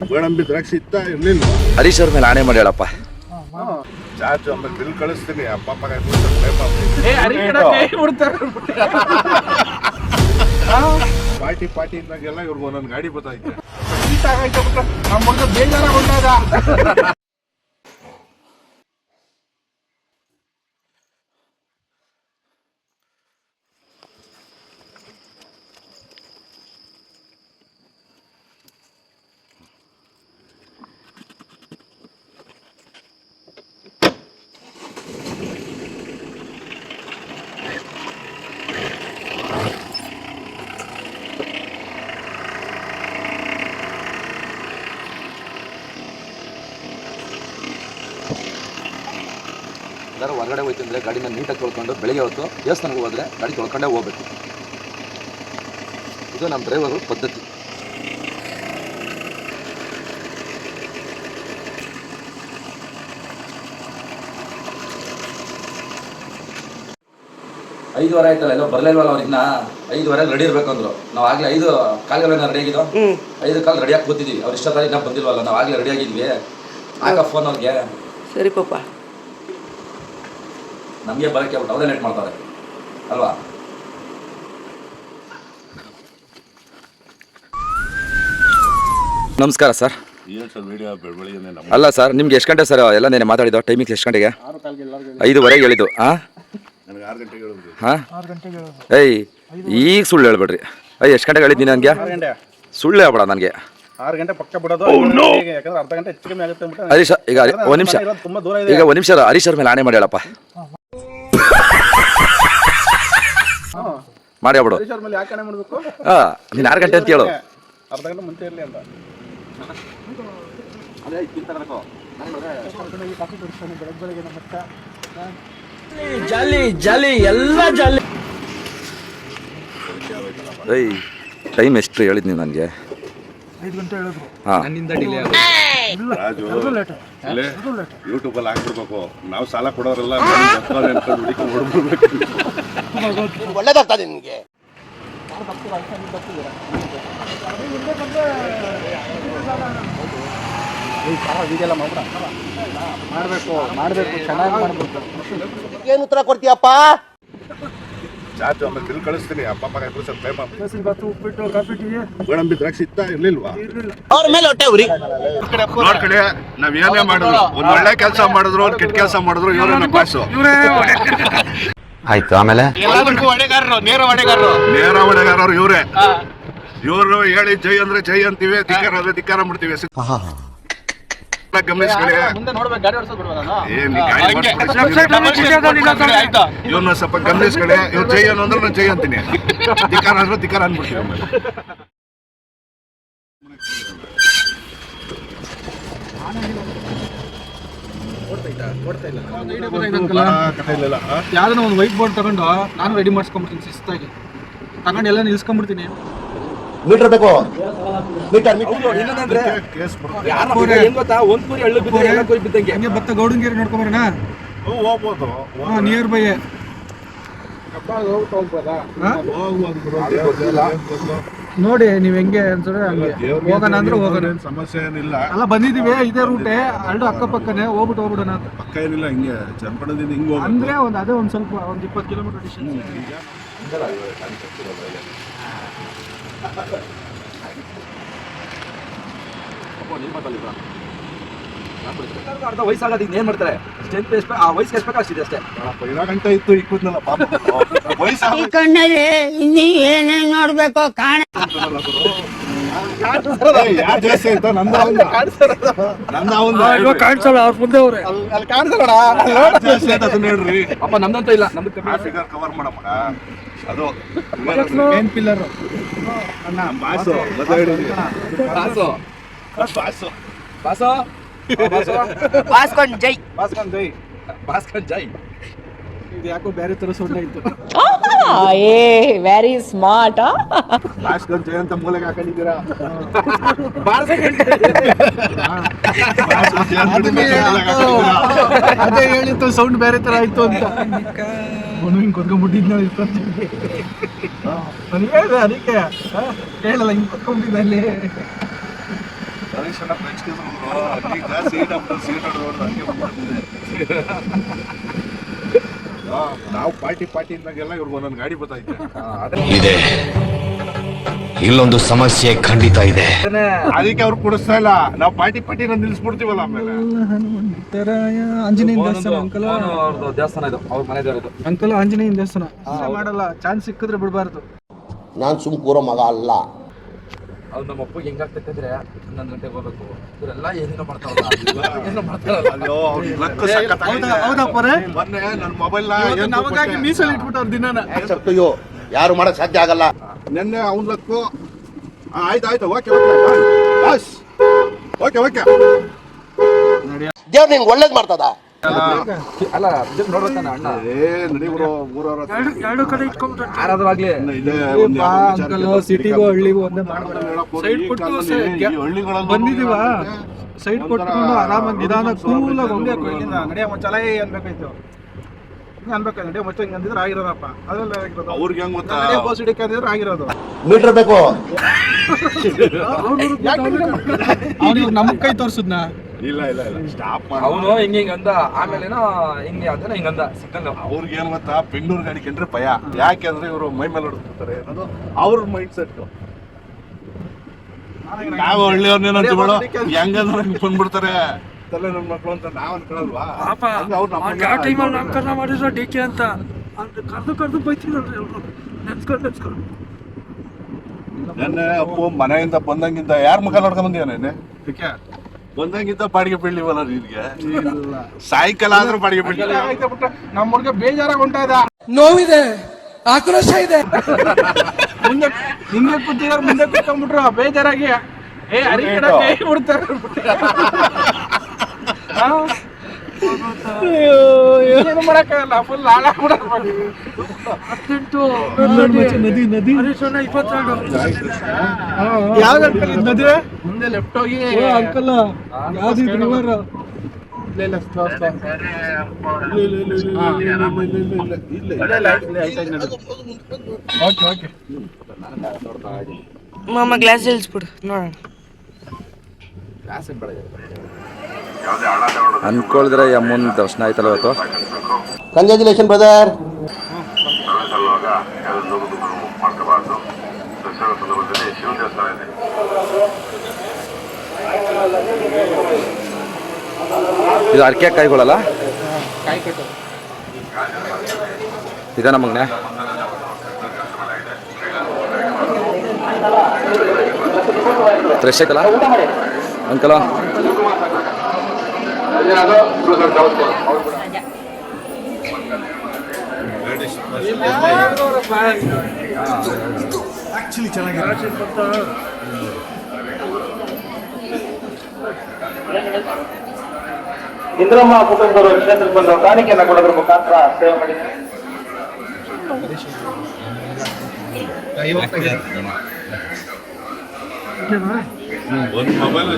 ಗೋಡಂಬಿ ದ್ರಾಕ್ಷಿ ಇತ್ತ ಇರ್ಲಿಲ್ಲ. ಹರೀಶ್ ಅವ್ರ ಮೇಲೆ ಆಣೆ ಮಾಡಿ ಹೇಳಪ್ಪ ಚಾರ್ಜ್ ಆಮೇಲೆ ಬಿಲ್ ಕಳಿಸ್ತೀನಿ ಅಪ್ಪ ಅಪ್ಪ ಕೈ ಮುಗ್ದು pay ಮಾಡ್ತೀನಿ. ಏ ಅರಿ ಕಡೆ ಕೈ ಬಿಡ್ತಾರೆ ಪಾರ್ಟಿ ಪಾರ್ಟಿ ಇದ್ದಾಗೆಲ್ಲ ಇವ್ರಿಗೆ ಒಂದೊಂದು ಗಾಡಿ ಬರ್ತೈತೆ ಹೊರಗಡೆ ಹೋಯ್ತು ಅಂದರೆ ಗಾಡಿನ ನೀಟಾಗಿ ತೊಳ್ಕೊಂಡು ಬೆಳಗ್ಗೆ ಹೊತ್ತು ದೇವಸ್ಥಾನಕ್ಕೆ ಹೋದರೆ ಗಾಡಿ ತೊಳ್ಕೊಂಡೇ ಹೋಗ್ಬೇಕು. ಇದು ನಮ್ಮ ಡ್ರೈವರು ಪದ್ಧತಿ. ಐದುವರೆ ಆಯ್ತಲ್ಲ ಎಲ್ಲೋ ಬರ್ಲಿಲ್ವಲ್ಲ ಅವ್ರು ಇನ್ನ ಐದುವರೆ ರೆಡಿ ಇರ್ಬೇಕು ಅಂದ್ರು ನಾವು ಆಗ್ಲೇ ಐದು ಕಾಲ್ಗೆಲ್ಲ ರೆಡಿ ಆಗಿದ್ದು? ಐದು ಕಾಲ್ ರೆಡಿ ಆಗಿ ಕೂತಿದ್ವಿ ಅವ್ರು ಇಷ್ಟೊತ್ತಾಗಿ ಇನ್ನೂ ಬಂದಿಲ್ವಲ್ಲ? ನಾವು ಆಗ್ಲೇ ರೆಡಿ ಆಗಿದ್ವಿ. ಆಗ ಫೋನ್ ಅವ್ರಿಗೆ. ಸರಿ ಪಾಪ ನಮಗೆ ಬಳಕೆ ಬಿಟ್ಟು ಅವರೇ ಲೇಟ್ ಮಾಡ್ತಾರೆ ಅಲ್ವಾ ನಮಸ್ಕಾರ ಸರ್ ಅಲ್ಲ ಸರ್ ನಿಮ್ಗೆ ಎಷ್ಟು ಗಂಟೆ ಸರ್ ಎಲ್ಲ ನೆನೆ ಮಾತಾಡಿದ್ದು ಟೈಮಿಂಗ್ ಎಷ್ಟು ಗಂಟೆಗೆ ಐದುವರೆಗೆ ಹೇಳಿದ್ದು ಹಾಂ ಏಯ್ ಈಗ ಸುಳ್ಳು ಹೇಳ್ಬೇಡ್ರಿ ಅಯ್ಯ ಎಷ್ಟು ಗಂಟೆಗೆ ಹೇಳಿದ್ದೀನಿ ನನಗೆ ಸುಳ್ಳು ಹೇಳ್ಬೇಡ ನನಗೆ ಆರು ಗಂಟೆ ಪಕ್ಕ ಬಿಡೋದು ಯಾಕಂದ್ರೆ ಅರ್ಧ ಗಂಟೆ ಹೆಚ್ಚು ಕಮ್ಮಿ ಆಗುತ್ತೆ ಅಂದ್ಬಿಟ್ಟು ಹರೀಶ್ ಈಗ ಒಂದು ನಿಮಿಷ ಈಗ ಒಂದು ನಿಮಿಷ ಹರೀಶ್ ಅವ್ರ ಮೇಲೆ ಆಣೆ ಮಾಡಿ ಹೇಳಪ್ಪ ಮಾಡಿ ಹರೀಶ್ ಮೇಲೆ ಯಾಕೆ ಹಣೆ ಮಾಡಬೇಕು? ಹಾಂ ನೀನು ಆರು ಗಂಟೆ ಅಂತ ಹೇಳು. ಅರ್ಧ ಗಂಟೆ ಮುಂಚೆ ಇರಲಿ ಅಂತ. ಏಯ್ ಟೈಮ್ ಎಷ್ಟು ಹೇಳಿದ್ನಿ ನನಗೆ? ಹಾಂ. ರಾಜು ಇಲ್ಲೇ ಯೂಟ್ಯೂಬಲ್ಲಿ ಹಾಕ್ಬಿಡ್ಬೇಕು. ನಾವು ಸಾಲ ಕೊಡೋರೆಲ್ಲ ಹುಡುಕಿ ಹೊಡ್ಬಿಡ್ಬೇಕು ಮಾಡಬೇಕು ಮಾಡಬೇಕು ಚೆನ್ನಾಗಿ ಮಾಡಬೇಕು. ಏನು ಉತ್ತರ ಕೊಡ್ತೀಯಪ್ಪ? ಚಾರ್ಜ್ ಆಮೇಲೆ ಬಿಲ್ ಕಳಿಸ್ತೀನಿ. ಅಪ್ಪ. ಗೋಡಂಬಿ ದ್ರಾಕ್ಷಿ ಇತ್ತ ಇರ್ಲಿಲ್ವಾ? ಅವ್ರ ಮೇಲೆ ಹೊಟ್ಟೆ ಉರಿ. ನೋಡ್ಕಡೆ ನಾವ್ ಏನೇ ಮಾಡಿದ್ರು ಒಂದ್ ಒಳ್ಳೆ ಕೆಲಸ ಮಾಡಿದ್ರು ಒಂದ್ ಕೆಟ್ಟ ಕೆಲಸ ಮಾಡಿದ್ರು ಇವರನ್ನ ಪಾಸು ಆಯ್ತು ಆಮೇಲೆ? ಎಲ್ಲದಕ್ಕೂ ಹೊಣೆಗಾರರು ನೇರ ಹೊಡೆಗಾರರು ನೇರ ಹೊಣೆಗಾರರು ಇವರೇ. ಇವರು ಹೇಳಿ ಜೈ ಅಂದ್ರೆ ಜೈ ಅಂತೀವಿ ಧಿಕ್ಕಾರ ಅಂದ್ರೆ ಧಿಕ್ಕಾರ ಮಾಡ್ತೀವಿ ಗಮನಿಸ್ಕೊಳ್ಳಿ. ಮುಂದೆ ನೋಡ್ಬೇಕು ಗಾಡಿ ಓಡಿಸೋದು ಬಿಡುವ ನಾನು. ಏನ್ ಈ ಗಾಡಿ ಮಾಡ್ಸ್ಬಿಡ್ತೀನಿ. ಆಯ್ತಾ. ಇವ್ರನ್ನ ಸ್ವಲ್ಪ ಗಮನಿಸ್ಕೊಳ್ಳಿ. ಇವ್ರು ಜೈ ಅನ್ನೋ ಅಂದ್ರೆ ನಾನು ಜೈ ಅಂತೀನಿ. ಧಿಕ್ಕಾರ ಅಂದ್ರೆ ಧಿಕ್ಕಾರ ಅನ್ಬಿಡ್ತೀವಿ ಆಮೇಲೆ ಕಥೆ ಇಲ್ಲ ಆ? ಯಾವ್ದನ್ನ ಒಂದು ವೈಟ್ ಬೋರ್ಡ್ ತಗೊಂಡು ನಾನು ರೆಡಿ ಮಾಡಿಸ್ಕೊಂಡ್ಬಿಡ್ತೀನಿ ಶಿಸ್ತಾಗಿ. ತಗೊಂಡು ಎಲ್ಲ ನಿಲ್ಸ್ಕೊಂಡ್ಬಿಡ್ತೀನಿ. ಮೀಟರ್ ಬೇಕು ಮೀಟರ್ ಮೀಟರ್ ಕೇಸ್ ಬಿದ್ದಂಗೆ. ಹಂಗೆ ಭತ್ತ ಗೌಡಂಗೇರಿ ನೋಡ್ಕೊಂಬರೋಣ? ಹೋಗ್ಬೋದು ನಿಯರ್ ಬೈ ಹೋಗ್ಬೋದು. ನೋಡಿ ನೀವ್ ಹೆಂಗೆ ಅನ್ಸಿದ್ರೆ ಹಂಗೆ. ಹೋಗೋಣ ಅಂದ್ರೆ ಹೋಗೋಣ. ಏನ್ ಸಮಸ್ಯೆ ಏನಿಲ್ಲ. ಅಲ್ಲ ಬಂದಿದೀವಿ ಇದೇ ರೂಟೆ ಎರಡು ಅಕ್ಕಪಕ್ಕನೆ ಹೋಗ್ಬಿಟ್ಟು ಹೋಗ್ಬಿಡೋಣ ಅಂತ. ಪಕ್ಕ ಏನಿಲ್ಲ ಹಿಂಗೆ ಚನ್ನಪಟ್ಟಣದಿಂದ ಹಿಂಗ್ ಹೋಗ ಅಂದ್ರೆ ಒಂದ್ ಅದೇ ಒಂದ್ ಸ್ವಲ್ಪ ಒಂದ್ ಇಪ್ಪತ್ತು ಕಿಲೋಮೀಟರ್ ಡಿಸ್ಟೆನ್ಸ್ ಅರ್ಧ ವಯಸ್ಸಾಗದು ಏನ್ ಮಾಡ್ತಾರೆ? ಸ್ಟ್ರೆಂತ್ ಎಷ್ಟು ಆ ವಯಸ್ಸಿಗೆ ಎಷ್ಟು ಬೇಕು ಅಷ್ಟಿದೆ ಅಷ್ಟೇ ಗಂಟೆ ಇತ್ತು ಇಕ್ಕುದ್ನಲ್ಲ ಪಾಪ. ವಯಸ್ಸಾಗ ಕಣ್ಣಲ್ಲಿ ಇನ್ನೀ ಏನೇನ್ ನೋಡ್ಬೇಕು ಕಾಣ ಯಾರು ಜಾಸ್ತಿ ಆಯ್ತಾ? ನಂದ ಅವಂದ. ನಂದ ಅವಂದ. ಕಾಣಿಸಲ್ಲ ಅವ್ರ ಮುಂದೆ ಅವ್ರೆ. ಅಲ್ಲಿ ಕಾಣಿಸಲ್ಲ ಯಾರ್ ಜಾಸ್ತಿ ಆಯ್ತು ಅದನ್ನ ಹೇಳ್ರಿ? ಅಪ್ಪ ನಮ್ದಂತ ಇಲ್ಲ. ನಮ್ದು ಕಮ್ಮಿ ಆ ಫಿಗರ್ ಕವರ್ ಮಾಡಮ್ಮ ಅದು ಮೇನ್ ಪಿಲ್ಲರ್ ಅಣ್ಣ ಬಾಸು. ಬಾಸು ಬಾಸು ಬಾಸು ಬಾಸ್ಕೊಂಡ್ ಜೈ. ಬಾಸ್ಕೊಂಡ್ ಜೈ. ಬಾಸ್ಕೊಂಡ್ ಜೈ. ಇದು ಯಾಕೋ ಬೇರೆ ತರ ಸೊಂಡ ಇತ್ತು ಏ ವೆರಿ ಸ್ಮಾರ್ಟ್ ಲಾಸ್ಟ್ ಜೈ ಅಂತ ಮೂಲೆಗೆ ಹಾಕೊಂಡಿದ್ದೀರಾ? ಅದೇ ಹೇಳಿತ್ತು ಸೌಂಡ್ ಬೇರೆ ತರ ಆಯ್ತು ಅಂತ. ಅವನು ಹಿಂಗ್ ಕೊತ್ಕೊಂಡ್ಬಿಟ್ಟಿದ್ನ ಇತ್ತು ನಾನು ಹೇಳಿದೆ ಅದಕ್ಕೆ ಹೇಳಲ್ಲ ಹಿಂಗ್ ಕೊತ್ಕೊಂಡ್ಬಿಟ್ಟಿದ್ದ ಅಣ್ಣ ಮೆಚ್ಚಿದ್ರು ಈಗ ಸೀಟ್ ಅಪ್ಪ ಸೀಟ್ ಹೊಡೆದು ಹಂಗೆ ನಾವು ಪಾರ್ಟಿ ಪಾರ್ಟಿ ಇದ್ದಾಗೆಲ್ಲ ಇವ್ರಿಗೆ ಒಂದೊಂದು ಗಾಡಿ ಬರ್ತೈತೆ ಇದೆ. ಇಲ್ಲೊಂದು ಸಮಸ್ಯೆ ಖಂಡಿತ ಇದೆ. ಅದಕ್ಕೆ ಅವ್ರು ಕೊಡಿಸ್ತಾ ಇಲ್ಲ. ನಾವು ಪಾರ್ಟಿ ಪಾರ್ಟಿ ನಿಲ್ಸ್ಬಿಡ್ತೀವಲ್ಲ ಆಮೇಲೆ. ಆಂಜನೇಯ ದೇವಸ್ಥಾನ ಅಂಕಲ್ ಅವ್ರದ್ದು ದೇವಸ್ಥಾನ ಇದು. ಅವ್ರ ಮನೆ ಅಂಕಲ ಅಂಕಲ್ ಆಂಜನೇಯ ದೇವಸ್ಥಾನ. ಮಾಡಲ್ಲ. ಚಾನ್ಸ್ ಸಿಕ್ಕಿದ್ರೆ ಬಿಡಬಾರ್ದು. ನಾನ್ ಸುಮ್ ಕೂರೋ ಮಗ ಅಲ್ಲ. ಅವ್ರು ನಮ್ಮ ಅಪ್ಪ ಹೆಂಗಾಗ್ತಕ್ಕಂದ್ರೆ ಹನ್ನೊಂದು ಗಂಟೆಗೆ ಹೋಗ್ಬೇಕು. ಇವರೆಲ್ಲ ಏನೇನೋ ಮಾಡ್ತಾವಲ್ಲ ಏನೋ ಮಾಡ್ತಾರಲ್ಲ. ಅಯ್ಯೋ ಅವ್ರ ಲಕ್ ಸಖತ್ತಾಗೈತೆ. ಹೌದಾ ಹೌದಪ್ಪರೇ ಮೊನ್ನೆ ನನ್ನ ಮೊಬೈಲ್ ನಮಗಾಗಿ ಮೀಸಲು ಇಟ್ಬಿಟ್ಟವ್ರ ದಿನಾನ. ಅಯ್ಯೋ ಯಾರು ಮಾಡಕ್ ಸಾಧ್ಯ ಆಗಲ್ಲ. ನಿನ್ನೆ ಅವನ್ ಲಕ್ಕು. ಆಯ್ತು ಆಯ್ತು ಓಕೆ ಓಕೆ ಬಸ್ ಓಕೆ ಓಕೆ. ದೇವ್ರು ನಿಂಗೆ ಒಳ್ಳೇದ್ ಮಾಡ್ತದ? ಅಲ್ಲ ಇದನ್ನ ನೋಡ್ಬೇಕಣ್ಣ ಅಣ್ಣ. ಏ ನಡಿ ಗುರು ಮೂರವರ ಎರಡು ಕಡೆ ಇಟ್ಕೊಂಡ್ಬಿಟ್ಟು ಯಾರಾದ್ರೂ ಇದೆ ಬಾ ಅಂಕಲ್ ಸಿಟಿಗೂ ಹಳ್ಳಿಗೂ ಒಂದೇ ಮಾಡ್ಬಿಡೋದು ಸೈಡ್ ಕೊಟ್ಟು ಬಂದಿದೀವ ಸೈಡ್ ಕೊಟ್ಕೊಂಡು ಆರಾಮಾಗಿ ನಿಧಾನ ಕೂಲಾಗಿ ನಡೆಯ ಚಲ ಅನ್ಬೇಕಾಯ್ತು. ಹಿಂಗೆ ಅನ್ಬೇಕು ನಡೆಯ ಮತ್ತೆ ಹಿಂಗೆ ಅಂದಿದ್ರೆ ಆಗಿರೋದಪ್ಪ. ಅದೆಲ್ಲ ಆಗಿರೋದು. ಅವ್ರಿಗೆ ಹೆಂಗ್ ಗೊತ್ತಾ? ನಡೆಯ ಬೋಸ್ ಹಿಡಿಕೆ ಅಂದಿದ್ರೆ ಆಗಿರೋದು. ಮೀಟರ್ ಬೇಕು. ಅವ್ನು ನಮ್ ಕೈ ತೋರ್ಸುದ್ನ? ಇಲ್ಲ ಇಲ್ಲ ಇಲ್ಲ. ಸ್ಟಾಪ್ ಮಾಡ. ಅವನು ಹಿಂಗ ಹಿಂಗ ಅಂದ. ಆಮೇಲೇನೋ ಹಿಂಗೆ ಅಂತ ಹಿಂಗಂದ ಸಿಕ್ಕಂಗ. ಅವ್ರಿಗೆ ಏನ್ ಗೊತ್ತಾ? ಬೆಂಗಳೂರು ಗಾಡಿ ಕಂಡ್ರೆ ಭಯ. ಯಾಕೆಂದ್ರೆ ಇವರು ಮೈ ಮೇಲೆ ಹೊಡ್ತಾರೆ ಅನ್ನೋದು ಅವ್ರ ಮೈಂಡ್ ಸೆಟ್ ನಾವು ಹಳ್ಳಿ ಅಂತೀವಳು ಹೆಂಗಂದ್ರೆ ಹಿಂಗ್ ಬಂದ್ಬಿಡ್ತಾರೆ. ತಲೆ ನನ್ನ ಮಕ್ಕಳು ಅಂತ ನಾವ್ ಅನ್ಕೊಳಲ್ವಾ? ಪಾಪ ಅವ್ರು ನಮ್ಮ ನಾಮಕರಣ ಮಾಡಿದ್ರು ಡಿ ಕೆ ಅಂತ. ಕರ್ದು ಕರೆದು ಬೈತಿದ್ರಲ್ರಿ ಅವರು. ನೆನ್ಸ್ಕೊಂಡು ನೆನ್ಸ್ಕೊಂಡು. ನೆನ್ನೆ ಅಪ್ಪು ಮನೆಯಿಂದ ಬಂದಂಗಿಂದ ಯಾರ ಮುಖ ನೋಡ್ಕೊಂಡ್ ಬಂದಿಯ ನೆನ್ನೆ? ಬಂದಂಗಿಂದ ಬಾಡಿಗೆ ಬೀಳ್ಲಿವಲ್ಲ ನಿನ್ಗೆ? ಸಾಯಂಕಾಲ ಆದ್ರೂ ಬಾಡಿಗೆ ಬೀಳ್ಲಿಲ್ಲ ನಮ್ಮ ಹುಡುಗ ಬೇಜಾರಾಗ್ ಹೊಂಟಾದ ನೋವಿದೆ ಆಕ್ರೋಶ ಇದೆ. ಮುಂದೆ ಹಿಂದೆ ಕೂತಿದಾರ ಮುಂದೆ ಕೂತ್ಕೊಂಡ್ಬಿಟ್ರು ಬೇಜಾರಾಗಿ ಏ ಅರಿ ಕಡೆ ಕೈ ಬಿಡ್ತಾರೆ ಏನು ಮಾಡಕ್ಕಾಗಲ್ಲ ಫುಲ್ ಹದಿನೆಂಟು ನದಿ ನದಿ ಇಪ್ಪತ್ತೆರಡು ಯಾವ್ದು ಅಂಕಲ್ ನದಿ ಮುಂದೆ ಲೆಫ್ಟ್ ಹೋಗಿ ಅಂಕಲ್ ಯಾವ್ದು ಇದು? ಇಲ್ಲ ಓಕೆ ಓಕೆ ಮಾಮ ಗ್ಲಾಸ್ ಇಳಿಸ್ಬಿಡು ನೋಡೋಣ ಅನ್ಕೊಳಿದ್ರೆ ಅಮ್ಮನ ದರ್ಶನ ಆಯ್ತಲ್ಲ ಇವತ್ತು? ಕಂಗ್ರ್ಯಾಚುಲೇಷನ್ ಬ್ರದರ್ ಇದು ಅರ್ಕೆ ಕಾಯಿಗಳಲ್ಲ? ಇದ ನಮಗ್ನೆ. ಫ್ರೆಶ್ ಐತಲ್ಲ? ಅಂಕಲ ಇಂದ್ರಮ್ಮ ಕುಟುಂಬದವರು ಕ್ಷೇತ್ರಕ್ಕೆ ಬಂದು ಕಾಣಿಕೆಯನ್ನು ಕೊಡೋದ್ರ ಮುಖಾಂತರ ಸೇವೆ ಮಾಡಿದ್ದಾರೆ ಒಂದು ಮೊಬೈಲ್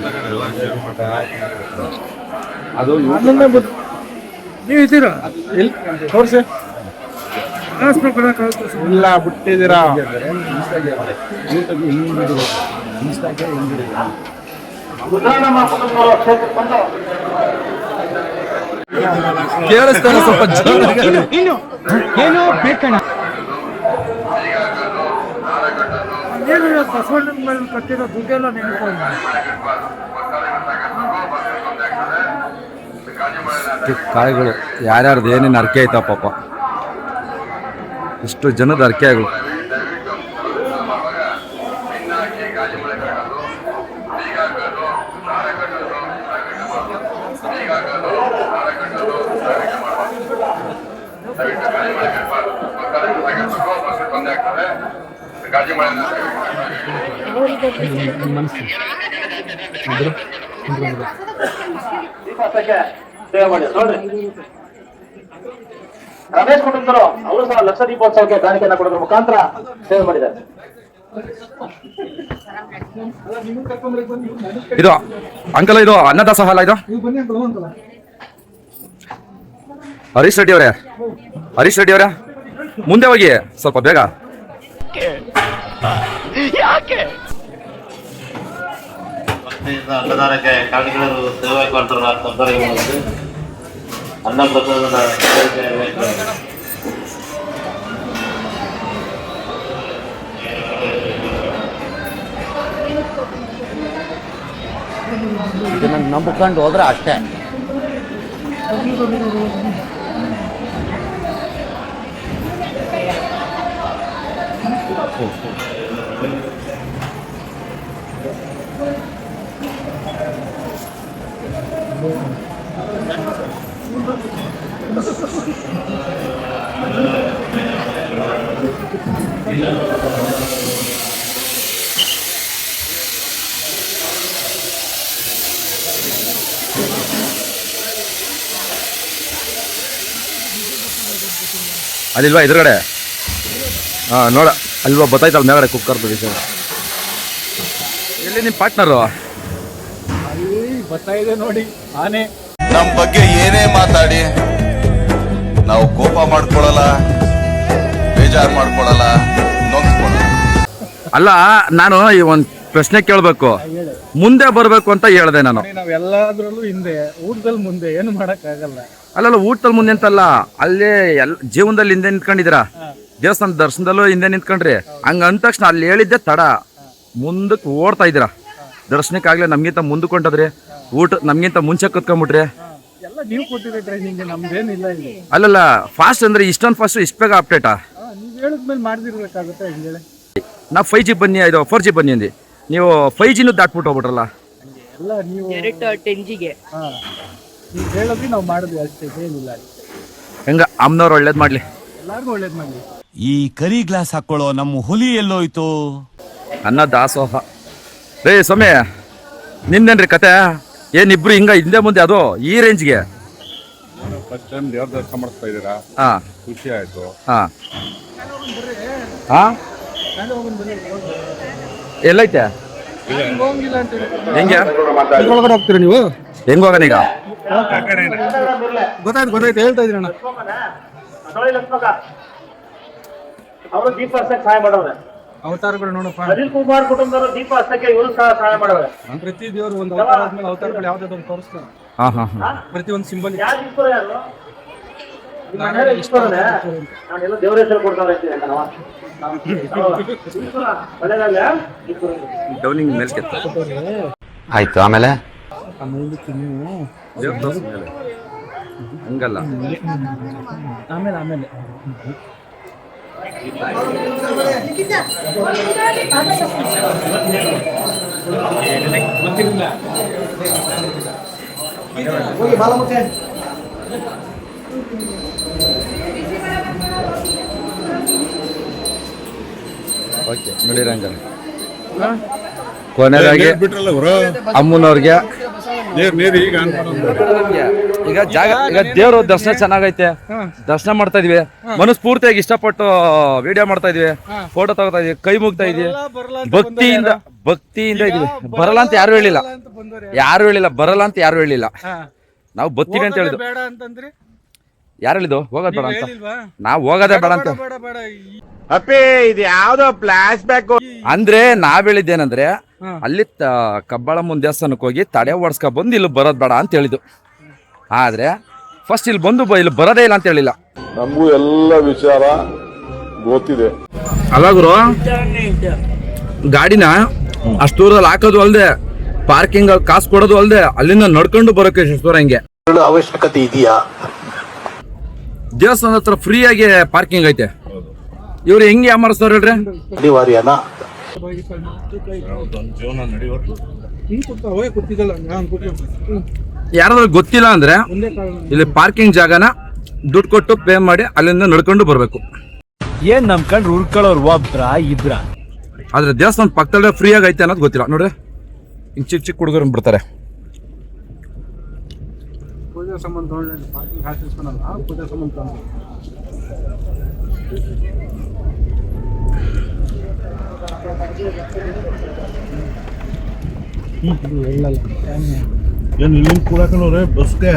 ಅದು ನೀವು ಇದ್ದೀರಾ? ಎಲ್ಲಿ ತೋರಿಸಿ ಇಲ್ಲ ಬಿಟ್ಟಿದ್ದೀರಾ? ಕೇಳಿಸ್ತಾನೆ ಸ್ವಲ್ಪ ಏನು ಏನು ಬೇಕಣ್ಣ? ಏನು ಬಸವಣ್ಣನ ಮೇಲೆ ಕಟ್ಟಿರೋ ದುಡ್ಡೆಲ್ಲ ನೆನಪು ಕಾಯಿಗಳು ಯಾರ್ಯಾರ್ದು ಏನೇನು ಅರ್ಕೆ ಆಯ್ತಾ ಪಾಪ ಇಷ್ಟು ಜನದ ಅರ್ಕೆಗಳು ದೀಪಾಸಕ್ಕೆ ಸೇವೆ ಮಾಡಿ. ನೋಡ್ರಿ. ರಮೇಶ್ ಕುಟುಂಬದವರು ಅವರು ಸಹ ಲಕ್ಷ ದೀಪೋತ್ಸವಕ್ಕೆ ಕಾಣಿಕೆಯನ್ನು ಕೊಡೋದ್ರ ಮುಖಾಂತರ ಸೇವೆ ಮಾಡಿದ್ದಾರೆ. ಇದು ಅಂಕಲ್ ಇದು ಅನ್ನದಾಸೋಹ ಅಲ್ಲ ಇದು? ಬನ್ನಿ ಅಂಕಲ್ ಅಂಕಲ್. ಹರೀಶ್ ರೆಡ್ಡಿ ಅವರೇ? ಹರೀಶ್ ರೆಡ್ಡಿ ಅವರೇ? ಮುಂದೆ ಹೋಗಿ ಸ್ವಲ್ಪ ಬೇಗ. ಸಂಸ್ಥೆಯಿಂದ ಅನ್ನದಾನಕ್ಕೆ ಕಾಣಿಕೆಗಳು ಸೇವೆ ಕೌಂಟರ್ ತೊಂದರೆ ಅನ್ನ ಪ್ರಸಾದದ ಇದನ್ನ ನಂಬ್ಕೊಂಡು ಹೋದ್ರೆ ಅಷ್ಟೇ. ಅದಿಲ್ವಾ ಎದುರುಗಡೆ? ಹಾಂ ನೋಡ ಅಲ್ವಾ ಗೊತ್ತಾಯ್ತಲ್ಲ ಮೇಲ್ಗಡೆ ಬಿಡಿ ಸರ್. ಎಲ್ಲಿ ನಿಮ್ಮ ಪಾರ್ಟ್ನರು ಬರ್ತಾ ಇದೆ ನೋಡಿ ಆನೆ. ನಮ್ ಬಗ್ಗೆ ಏನೇ ಮಾತಾಡಿ ನಾವು ಕೋಪ ಮಾಡ್ಕೊಳಲ್ಲ ಬೇಜಾರ್ ಮಾಡ್ಕೊಳಲ್ಲ ಅಲ್ಲ ನಾನು ಈ ಒಂದು ಪ್ರಶ್ನೆ ಕೇಳಬೇಕು. ಮುಂದೆ ಬರಬೇಕು ಅಂತ ಹೇಳ್ದೆ ನಾನು. ಎಲ್ಲಾದ್ರಲ್ಲೂ ಹಿಂದೆ ಊಟದಲ್ಲಿ ಮುಂದೆ ಏನು ಮಾಡಕ್ ಆಗಲ್ಲ ಅಲ್ಲಲ್ಲ ಊಟದಲ್ಲಿ ಮುಂದೆ ಅಂತಲ್ಲ ಅಲ್ಲೇ ಎಲ್ಲ ಜೀವನದಲ್ಲಿ ಹಿಂದೆ ನಿಂತ್ಕೊಂಡಿದ್ದೀರಾ? ದೇವಸ್ಥಾನ ದರ್ಶನದಲ್ಲೂ ಹಿಂದೆ ನಿಂತ್ಕೊಂಡ್ರಿ. ಹಂಗ ಅಂದ ತಕ್ಷಣ ಅಲ್ಲಿ ಹೇಳಿದ್ದೆ ತಡ. ಮುಂದಕ್ಕೆ ಓಡ್ತಾ ಇದ್ದೀರಾ? ದರ್ಶನಕ್ಕಾಗ್ಲೇ ನಮ್ಗಿಂತ ಮುಂದಕ್ಕೆ ಹೊಂಟದ್ರಿ. ಊಟ ನಮ್ಗಿಂತ ಮುಂಚೆ ಕತ್ಕೊಂಡ್ಬಿಟ್ರಿ? ಎಲ್ಲ ನೀವು ಕೊಟ್ಟಿರೋ ಟ್ರೈನಿಂಗ್ ನಮ್ದೇನಿಲ್ಲ ಇಲ್ಲಿ. ಅಲ್ಲಲ್ಲ ಫಾಸ್ಟ್ ಅಂದ್ರೆ ಇಷ್ಟೊಂದು ಫಾಸ್ಟ್ ಇಷ್ಟು ಬೇಗ ಅಪ್ಡೇಟಾ ನೀವ್ ಹೇಳಿದ್ಮೇಲೆ ಮಾಡ್ದಿರ್ಬೇಕಾಗುತ್ತೆ ಹಿಂಗೆ ನಾವು ಫೈವ್ ಜಿ ಬನ್ನಿ ಇದು ಫೋರ್ ಜಿ ಬನ್ನಿ ಅಂದಿ. ನೀವು ಫೈವ್ ಜಿನೂ ದಾಟ್ಬಿಟ್ಟು ಹೋಗ್ಬಿಟ್ರಲ್ಲ? ಎಲ್ಲ ನೀವು ಡೈರೆಕ್ಟ್ ಟೆನ್ ಜಿಗೆ ಹಾ ನೀವು ಹೇಳಿದ್ವಿ ನಾವು ಮಾಡಿದ್ವಿ ಅಷ್ಟೇ ಏನಿಲ್ಲ. ಹೆಂಗ ಅಮ್ಮನವ್ರು ಒಳ್ಳೇದು ಮಾಡಲಿ. ಎಲ್ಲಾರ್ಗು ಒಳ್ಳೇದ್ ಮಾಡ್ಲಿ. ಈ ಕರಿ ಗ್ಲಾಸ್ ಹಾಕೊಳ್ಳೋ ನಮ್ಮ ಹುಲಿ ಎಲ್ಲೋಯ್ತು? ಅನ್ನ ದಾಸೋಹ. ರೇ ಸ್ವಾಮಿ ನಿಂದೇನ್ರಿ ಕತೆ? ಏನಿಬ್ರು ಹಿಂಗ ಹಿಂದೆ ಮುಂದೆ ಅದು ಈ ರೇಂಜ್ಗೆ? ಫಸ್ಟ್ ಟೈಮ್ ದೇವ್ರ ದರ್ಶನ ಮಾಡಿಸ್ತಾ ಇದ್ದೀರಾ? ಹಾ. ಖುಷಿ ಆಯ್ತು. ಹಾ. ಹಾ? ಎಲ್ಲೈತೆ? ಹೆಂಗೆ? ಒಳಗಡೆ ಹೋಗ್ತೀರಾ ನೀವು? ಹೆಂಗ ಹೋಗೋಣ ಈಗ? ಗೊತ್ತಾಯ್ತು ಗೊತ್ತಾಯ್ತು. ಹೇಳ್ತಾ ಲಕ್ಷ್ಮಕ. ಅವರು ದೀಪ ಸಹಾಯ ಮಾಡವ್ರೆ. ಅವತಾರಗಳು ನೋಡಪ್ಪ. ಅನಿಲ್ ಕುಮಾರ್ ಕುಟುಂಬದವರು ದೀಪ ಹಸ್ತಕ್ಕೆ ಇವರು ಸಹ ಸಹಾಯ ಮಾಡವ್ರೆ ಪ್ರತಿ ದೇವರು ಒಂದು ಅವತಾರ ಆದ್ಮೇಲೆ ಅವತಾರಗಳು ಯಾವ್ದಾದ್ರು ಒಂದು ತೋರಿಸ್ತಾರೆ? ಹಾ ಹಾ ಹಾ. ಪ್ರತಿ ಒಂದು ಸಿಂಬಲ್ ಯಾರು ಈಶ್ವರ ಯಾರು? ನಿಮ್ಮ ಮನೇಲಿ ಈಶ್ವರನೇ. ನಾನೆಲ್ಲ ದೇವ್ರ ಹೆಸರು ಕೊಡ್ತಾ ಇರ್ತೀನಿ ಕಣವ ಈಶ್ವರ ಒಳ್ಳೆದಾಗ್ಲ ಈಶ್ವರ ಡೌನಿಂಗ್ ಮೇಲೆ ಕೆತ್ತ ಆಯ್ತು ಆಮೇಲೆ? ದೇವ್ರ್ ಮೇಲೆ. ಹಂಗಲ್ಲ. ಆಮೇಲೆ ಆಮೇಲೆ. ಓಕೆ ನೋಡಿರ ಹಂಗಾರೆ ಕೊನೆಯದಾಗಿ ಬಿಟ್ರಲ್ಲ ಗುರು ಅಮ್ಮನವ್ರಿಗೆ ನೀರ್ ನೀರ್ ಈಗ ಅನ್ಕೊಂಡು ಈಗ ಜಾಗ ಈಗ ದೇವ್ರ ದರ್ಶನ ಚೆನ್ನಾಗೈತೆ. ದರ್ಶನ ಮಾಡ್ತಾ ಇದೀವಿ. ಮನಸ್ಫೂರ್ತಿಯಾಗಿ ಇಷ್ಟಪಟ್ಟು ವಿಡಿಯೋ ಮಾಡ್ತಾ ಇದೀವಿ. ಫೋಟೋ ತಗೋತಾ ಇದೀವಿ. ಕೈ ಮುಗ್ತಾ ಇದೀವಿ. ಭಕ್ತಿಯಿಂದ ಭಕ್ತಿಯಿಂದ ಇದೀವಿ. ಬರಲ್ಲ ಅಂತ ಯಾರು ಹೇಳಿಲ್ಲ. ಯಾರು? ಹೇಳಿಲ್ಲ. ಬರಲ್ಲ ಅಂತ ಯಾರು ಹೇಳಿಲ್ಲ. ನಾವು ಬತ್ತೀವಿ ಅಂತ ಹೇಳಿದ್ರು ಬೇಡ ಅಂತಂದ್ರಿ? ಯಾರು ಹೇಳಿದ್ದು? ಹೋಗೋದ್ ಬೇಡ ಅಂತ. ನಾವು ಹೋಗೋದೇ ಬೇಡ ಅಂತ. ಅಪ್ಪಿ ಇದು ಯಾವ್ದೋ ಫ್ಲಾಶ್ ಬ್ಯಾಕ್ ಅಂದ್ರೆ ನಾವ್ ಹೇಳಿದ್ದೇನಂದ್ರೆ ಅಲ್ಲಿ ತ- ಕಬ್ಬಾಳಮ್ಮನ ದೇವಸ್ಥಾನಕ್ಕೆ ಹೋಗಿ ತಡೆ ಓಡಿಸ್ಕೊ ಬಂದು ಇಲ್ಲಿ ಬರೋದ್ ಬೇಡ ಅಂತ ಹೇಳಿದ್ದು. ಆದ್ರೆ ಫಸ್ಟ್ ಇಲ್ಲಿ ಬಂದು ಬ- ಇಲ್ಲಿ ಬರೋದೇ ಇಲ್ಲ ಅಂತ ಹೇಳಿಲ್ಲ. ನಮಗೂ ಎಲ್ಲ ವಿಚಾರ ಗೊತ್ತಿದೆ. ಅಲ್ಲ ಗುರು ಗಾಡಿನ ಅಷ್ಟು ದೂರದಲ್ಲಿ ಹಾಕೋದು ಅಲ್ಲದೆ ಪಾರ್ಕಿಂಗ್ ಕಾಸು ಕೊಡೋದು ಅಲ್ಲದೆ ಅಲ್ಲಿಂದ ನಡ್ಕೊಂಡು ಬರೋಕೆ ದೂರ ಹಿಂಗೆ. ಅವಶ್ಯಕತೆ ಇದೆಯಾ? ದೇವಸ್ಥಾನದ ಹತ್ರ ಫ್ರೀ ಆಗಿ ಪಾರ್ಕಿಂಗ್ ಐತೆ. ಇವ್ರು ಹೆಂಗೆ ಯಾಮಾರಿಸ್ತಾರ ಹೇಳ್ರಿ? ಅನಿವಾರ್ಯನಾ? ಜೀವನ ನಡೆಯೋದು ಹ್ಮ್. ಯಾರಾದ್ರೂ ಗೊತ್ತಿಲ್ಲ ಅಂದ್ರೆ ಇಲ್ಲಿ ಪಾರ್ಕಿಂಗ್ ಜಾಗನ ದುಡ್ಡು ಕೊಟ್ಟು ಪೇ ಮಾಡಿ ಅಲ್ಲಿಂದ ನಡ್ಕೊಂಡು ಬರಬೇಕು. ಏನ್ ನಂಬ್ಕೊಂಡ್ ಉರ್ಕೊಳ್ಳೋರು ಒಬ್ರ ಇಬ್ರ? ಆದ್ರೆ ದೇವಸ್ಥಾನ ಪಕ್ಕದಲ್ಲೇ ಫ್ರೀ ಆಗೈತೆ ಐತೆ ಅನ್ನೋದು ಗೊತ್ತಿಲ್ಲ. ನೋಡ್ರಿ. ಹಿಂಗ್ ಚಿಕ್ಕ ಚಿಕ್ಕ ಹುಡುಗರು ಬಿಡ್ತಾರೆ ಪೂಜೆ ಏನ್ ಇಲ್ಲಿ ಕೂಡಕನವ್ರೆ ಬಸ್ಗೆ?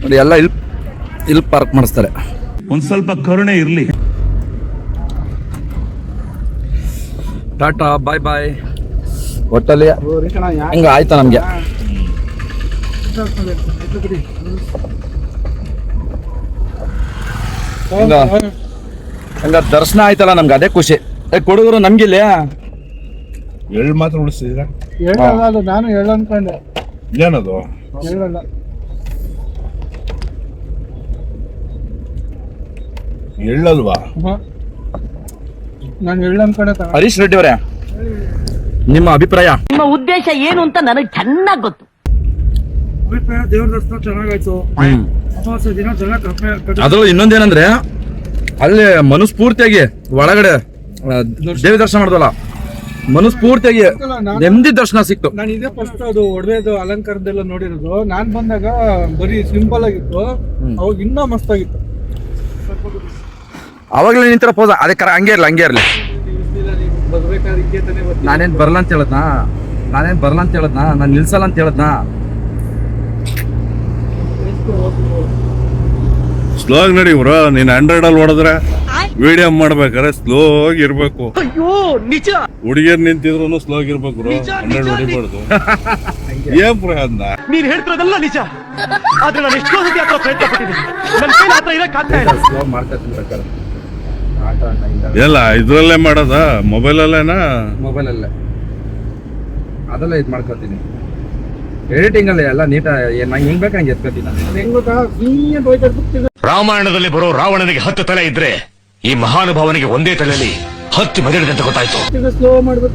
ನೋಡಿ ಎಲ್ಲ ಇಲ್ಲಿ ಇಲ್ಲಿ ಪಾರ್ಕ್ ಮಾಡಿಸ್ತಾರೆ. ಒಂದ್ ಸ್ವಲ್ಪ ಕರುಣೆ ಇರಲಿ. ಟಾಟಾ ಬಾಯ್ ಬಾಯ್ ಒಟ್ಟಲ್ಲಿ ಹಿಂಗ ಆಯ್ತಾ ನಮ್ಗೆ? ಹಂಗ ಹಂಗ ದರ್ಶನ ಆಯ್ತಲ್ಲ ನಮ್ಗೆ ಅದೇ ಖುಷಿ. ಏ ಕೊಡುಗರು ನಮ್ಗಿಲ್ಲ? ಎಳ್ ಮಾತ್ರ ಉಳಿಸಿದ್ರ ಹೇಳಲ್ಲ ಅದು ನಾನು ಹೇಳ ಅನ್ಕೊಂಡೆ. ಏನದು? ಹೇಳಲ್ಲ ಎಳ್ಳಲ್ವಾ ನಾನು ಹೇಳ ಅನ್ಕೊಂಡೆ ತಗೊಂಡೆ. ಹರೀಶ್ ರೆಡ್ಡಿ ಅವರೇ ನಿಮ್ಮ ಅಭಿಪ್ರಾಯ? ನಿಮ್ಮ ಉದ್ದೇಶ ಏನು ಅಂತ ನನಗೆ ಚೆನ್ನಾಗಿ ಗೊತ್ತು. ದೇವ್ರ ದರ್ಶನ ಚೆನ್ನಾಗಾಯ್ತು. ಅಮಾವಾಸ್ಯೆ ದಿನ ಚೆನ್ನಾಗಿ ಕಡಿಮೆ ಅದ್ರಲ್ಲಿ ಇನ್ನೊಂದೇನಂದ್ರೆ ಅಲ್ಲಿ ಮನಸ್ಫೂರ್ತಿಯಾಗಿ ಒಳಗಡೆ ಆ, ದೇವಿ ದರ್ಶನ ಮಾಡಿದಲ್ಲ. ಮನಸ್ಫೂರ್ತಿಯಾಗಿ ನೆಮ್ಮದಿ ದರ್ಶನ ಸಿಕ್ತು. ನಾನು ಇದೇ ಫಸ್ಟ್ ಅದು ಒಡವೆದು ಅಲಂಕಾರದೆಲ್ಲ ನೋಡಿರೋದು. ನಾನು ಬಂದಾಗ ಬರೀ ಸಿಂಪಲ್ ಆಗಿತ್ತು. ಅವಾಗ ಇನ್ನೂ ಮಸ್ತ್ ಆಗಿತ್ತು ಅವಾಗಲೇ ನಿಂತಿರೋ ಪೋಸ ಅದೇ ಕರ ಹಂಗೆ ಇರಲಿ ಹಂಗೆ ಇರಲಿ. ನಾನೇನ್ ಬರಲ್ಲ ಅಂತ ಹೇಳದ್ನಾ? ನಾನೇನ್ ಬರಲ್ಲ ಅಂತ ಹೇಳದ್ನಾ? ನಾನು ನಿಲ್ಸಲ್ಲ ಅಂತ ಹೇಳದ್ನಾ? ಸ್ಲೋ ಆಗಿ ನಡಿ ಬ್ರೋ ನೀನ್ ಹಂಡ್ರೆಡ್ ಅಲ್ಲಿ ಹೊಡೆದ್ರೆ ವಿಡಿಯೋ ಮಾಡ್ಬೇಕಾದ್ರೆ ಸ್ಲೋ ಆಗಿ ಇರ್ಬೇಕು. ಹುಡುಗಿಯರ್ ನಿಂತಿದ್ರು ಸ್ಲೋ ಆಗಿರ್ಬೇಕು ಬ್ರೋ. ಹಂಡ್ರೆಡ್ ಹೊಡಿಬಾರ್ದು. ಏನ್ ಪ್ರಯೋಜನ ನೀನ್ ಹೇಳ್ತಿರೋದೆಲ್ಲ ನಿಜ. ಆದ್ರೆ ನಾನು ಎಷ್ಟೋ ಸತಿ ಹತ್ರ ಪ್ರಯತ್ನ ಪಟ್ಟಿದ್ದೀನಿ. ನನ್ನ ಕೈಲಿ ಹತ್ರ ಇರಕ್ ಆಗ್ತಾ ಇಲ್ಲ. ಎಲ್ಲ ಇದ್ರಲ್ಲೇ ಮಾಡೋದ? ಮೊಬೈಲ್ ಅಲ್ಲೇನಾ? ಮೊಬೈಲ್ ಅಲ್ಲೇ. ಅದೆಲ್ಲ ಇದು ಮಾಡ್ಕೊತೀನಿ. ಎಡಿಟಿಂಗ್ ಅಲ್ಲೇ ಎಲ್ಲ ನೀಟಾ ನಂಗೆ ಹೆಂಗ್ ಬೇಕು ಹಂಗೆ ಎತ್ಕೊತೀನಿ ನಾನು. ಹೆಂಗ್ ಹೋಯ್ತಾ. ರಾಮಾಯಣದಲ್ಲಿ ಬರೋ ರಾವಣನಿಗೆ ಹತ್ತು ತಲೆ ಇದ್ರೆ ಈ ಮಹಾನುಭಾವನಿಗೆ ಒಂದೇ ತಲೆಯಲ್ಲಿ ಹತ್ತು ಮೆದಳಿದೆ ಅಂತ ಗೊತ್ತಾಯ್ತು. ಸ್ಲೋ ಮಾಡ್ಬೇಕು